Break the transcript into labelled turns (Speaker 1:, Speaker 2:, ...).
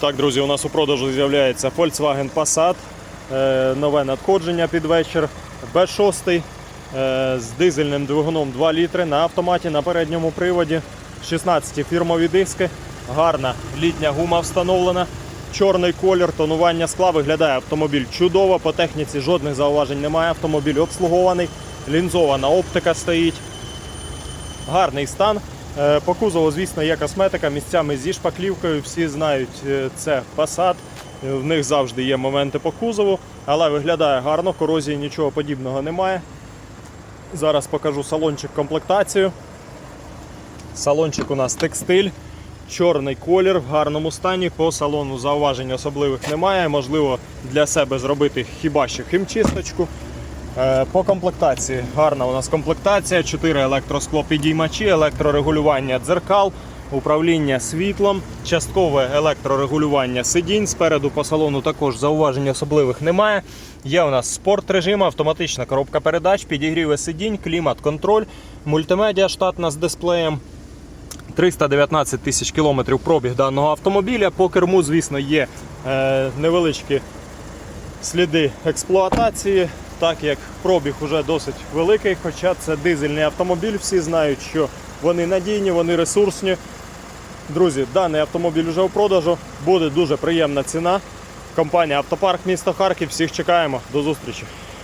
Speaker 1: Так, друзі, у нас у продажу з'являється Volkswagen Passat. Е, Нове надходження під вечір. B6 е, з дизельним двигуном 2 літри на автоматі на передньому приводі. 16 фірмові диски. Гарна літня гума встановлена. Чорний колір, тонування скла. Виглядає автомобіль чудово. По техніці жодних зауважень немає. Автомобіль обслугований. Лінзована оптика стоїть. Гарний стан. Е, По кузову, звісно, є косметика місцями зі шпаклівкою. Всі знають, е, це Passat. В них завжди є моменти по кузову, але виглядає гарно, корозії нічого подібного немає. Зараз покажу салончик комплектацію. Салончик у нас текстиль, чорний колір в гарному стані. По салону зауважень особливих немає. Можливо, для себе зробити хіба що хімчисточку. Е, По комплектації гарна у нас комплектація, 4 електросклопідіймачі, електрорегулювання дзеркал, управління світлом, часткове електрорегулювання сидінь. Спереду по салону також зауважень особливих немає. Є у нас спорт режим, автоматична коробка передач, підігріви сидінь, клімат-контроль, мультимедіа штатна з дисплеєм. 319 тисяч кілометрів пробіг даного автомобіля. По керму, звісно, є е, невеличкі сліди експлуатації, так як пробіг уже досить великий, хоча це дизельний автомобіль, всі знають, що вони надійні, вони ресурсні. Друзі, даний автомобіль вже у продажу, буде дуже приємна ціна. Компанія Автопарк місто Харків. Всіх чекаємо. До зустрічі.